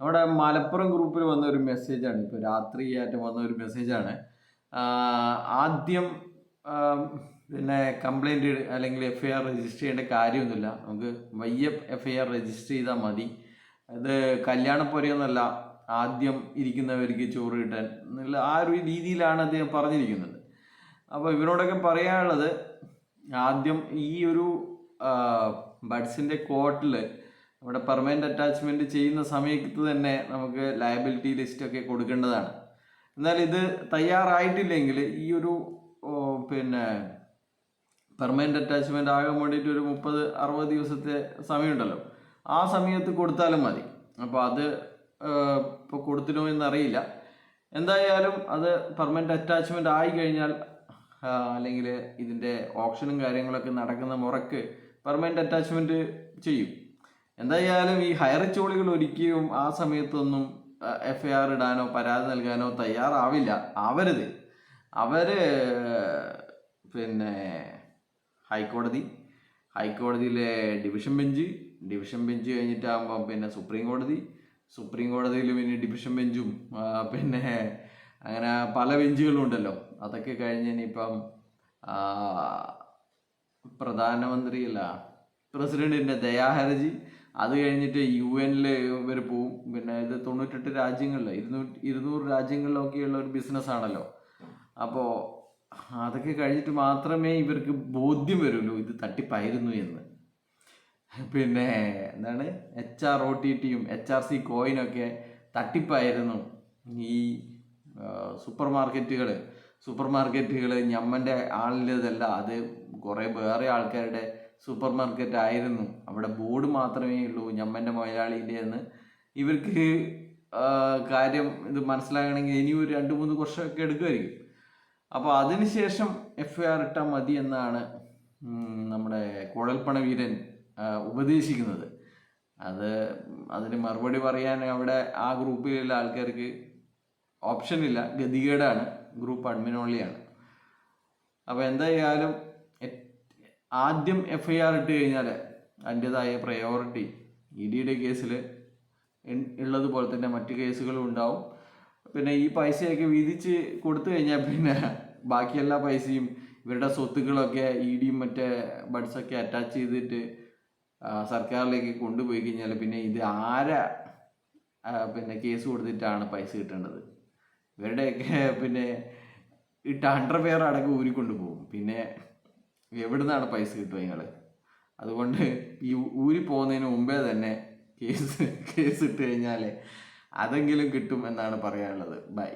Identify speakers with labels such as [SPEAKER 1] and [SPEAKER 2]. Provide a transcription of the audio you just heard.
[SPEAKER 1] നമ്മുടെ മലപ്പുറം ഗ്രൂപ്പിൽ വന്ന ഒരു മെസ്സേജാണ് ഇപ്പോൾ രാത്രിയായിട്ട് വന്ന ഒരു മെസ്സേജാണ് ആദ്യം പിന്നെ കംപ്ലൈന്റ് അല്ലെങ്കിൽ എഫ് ഐ ആർ രജിസ്റ്റർ ചെയ്യേണ്ട കാര്യമൊന്നുമില്ല. നമുക്ക് വയ്യ എഫ് ഐ ആർ രജിസ്റ്റർ ചെയ്താൽ മതി. അത് കല്യാണപ്പൊരയൊന്നല്ല ആദ്യം ഇരിക്കുന്നവർക്ക് ചോറ് കിട്ടാൻ എന്നുള്ള ആ ഒരു രീതിയിലാണ് അദ്ദേഹം പറഞ്ഞിരിക്കുന്നത്. അപ്പോൾ ഇവരോടൊക്കെ പറയാനുള്ളത് ആദ്യം ഈ ഒരു ബഡ്സിന്റെ കോട്ടിൽ നമ്മുടെ പെർമനന്റ് അറ്റാച്ച്മെന്റ് ചെയ്യുന്ന സമയത്ത് തന്നെ നമുക്ക് ലയബിലിറ്റി ലിസ്റ്റൊക്കെ കൊടുക്കേണ്ടതാണ്. എന്നാൽ ഇത് തയ്യാറായിട്ടില്ലെങ്കിൽ ഈ ഒരു പിന്നെ പെർമനന്റ് അറ്റാച്ച്മെന്റ് ആകാൻ വേണ്ടിയിട്ട് ഒരു മുപ്പത് അറുപത് ദിവസത്തെ സമയമുണ്ടല്ലോ. ആ സമയത്ത് കൊടുത്താലും മതി. അപ്പോൾ അത് ഇപ്പോൾ കൊടുത്തിനോ എന്നറിയില്ല. എന്തായാലും അത് പെർമനന്റ് അറ്റാച്ച്മെന്റ് ആയി കഴിഞ്ഞാൽ അല്ലെങ്കിൽ ഇതിന്റെ ഓപ്ഷനും കാര്യങ്ങളൊക്കെ നടക്കുന്ന മുറക്ക് പെർമനന്റ് അറ്റാച്ച്മെന്റ് ചെയ്യും. എന്തായാലും ഈ ഹയർ ചോളികൾ ഒരിക്കലും ആ സമയത്തൊന്നും എഫ് ഐ ആർ ഇടാനോ പരാതി നൽകാനോ തയ്യാറാവില്ല. ആവരുത്. അവർ പിന്നെ ഹൈക്കോടതി ഹൈക്കോടതിയിലെ ഡിവിഷൻ ബെഞ്ച് ഡിവിഷൻ ബെഞ്ച് കഴിഞ്ഞിട്ടാകുമ്പോൾ പിന്നെ സുപ്രീം കോടതി സുപ്രീം കോടതിയിൽ പിന്നെ ഡിവിഷൻ ബെഞ്ചും പിന്നെ അങ്ങനെ പല ബെഞ്ചുകളും ഉണ്ടല്ലോ. അതൊക്കെ കഴിഞ്ഞ് ഇനിയിപ്പം പ്രധാനമന്ത്രി പ്രധാനമന്ത്രിയല്ല പ്രസിഡന്റിന്റെ ദയാഹർജി അത് കഴിഞ്ഞിട്ട് യു എനിൽ ഇവർ പോവും. പിന്നെ ഇത് തൊണ്ണൂറ്റെട്ട് രാജ്യങ്ങളിൽ ഇരുന്നൂറ്റി ഇരുന്നൂറ് രാജ്യങ്ങളിലൊക്കെയുള്ള ഒരു ബിസിനസ് ആണല്ലോ. അപ്പോൾ അതൊക്കെ കഴിഞ്ഞിട്ട് മാത്രമേ ഇവർക്ക് ബോധ്യം വരുള്ളൂ ഇത് തട്ടിപ്പായിരുന്നു എന്ന്. പിന്നെ എന്താണ്? എച്ച് ആർ ഒ ടി ടിയും എച്ച് ആർ സി കോയിനൊക്കെ തട്ടിപ്പായിരുന്നു. ഈ സൂപ്പർ മാർക്കറ്റുകൾ സൂപ്പർ മാർക്കറ്റുകൾ ഞമ്മന്റെ ആളിന്റെതല്ല അത് കുറേ വേറെ ആൾക്കാരുടെ സൂപ്പർ മാർക്കറ്റ് ആയിരുന്നു അവിടെ ബോർഡ് മാത്രമേ ഉള്ളൂ. ഞമ്മന്റെ മുതലാളിന്റെ എന്ന് ഇവർക്ക് കാര്യം ഇത് മനസ്സിലാകണമെങ്കിൽ ഇനി ഒരു രണ്ട് മൂന്ന് വർഷമൊക്കെ എടുക്കുമായിരിക്കും. അപ്പോൾ അതിനുശേഷം എഫ് ഐ ആർ ഇട്ടാൽ മതി എന്നാണ് നമ്മുടെ കുഴൽപ്പണ വീരൻ ഉപദേശിക്കുന്നത്. അത് അതിന് മറുപടി പറയാൻ അവിടെ ആ ഗ്രൂപ്പിലുള്ള ആൾക്കാർക്ക് ഓപ്ഷൻ ഇല്ല. ഗതികേടാണ്. ഗ്രൂപ്പ് അഡ്മിൻ അപ്പോൾ എന്തായാലും ആദ്യം എഫ് ഐ ആർ ഇട്ട് കഴിഞ്ഞാൽ അതിന്റെതായ പ്രയോറിറ്റി ഇ ഡിയുടെ കേസിൽ ഉള്ളതുപോലെ തന്നെ മറ്റ് കേസുകളും ഉണ്ടാവും. പിന്നെ ഈ പൈസയൊക്കെ വിധിച്ച് കൊടുത്തു കഴിഞ്ഞാൽ പിന്നെ ബാക്കി എല്ലാ പൈസയും ഇവരുടെ സ്വത്തുക്കളൊക്കെ ഇ ഡിയും മറ്റേ ബഡ്സൊക്കെ അറ്റാച്ച് ചെയ്തിട്ട് സർക്കാരിലേക്ക് കൊണ്ടുപോയി കഴിഞ്ഞാൽ പിന്നെ ഇത് ആരാ പിന്നെ കേസ് കൊടുത്തിട്ടാണ് പൈസ കിട്ടേണ്ടത്? ഇവരുടെയൊക്കെ പിന്നെ ഇട്ട അണ്ടർവെയർ അടക്കം ഊരിക്കൊണ്ട് പോകും. പിന്നെ എവിടുന്നാണ് പൈസ കിട്ടുക നിങ്ങൾ അതുകൊണ്ട് ഈ ഊരി പോകുന്നതിന് മുമ്പേ തന്നെ കേസ് കേസ് ഇട്ട് കഴിഞ്ഞാൽ അതെങ്കിലും കിട്ടും എന്നാണ് പറയാനുള്ളത്. ബൈ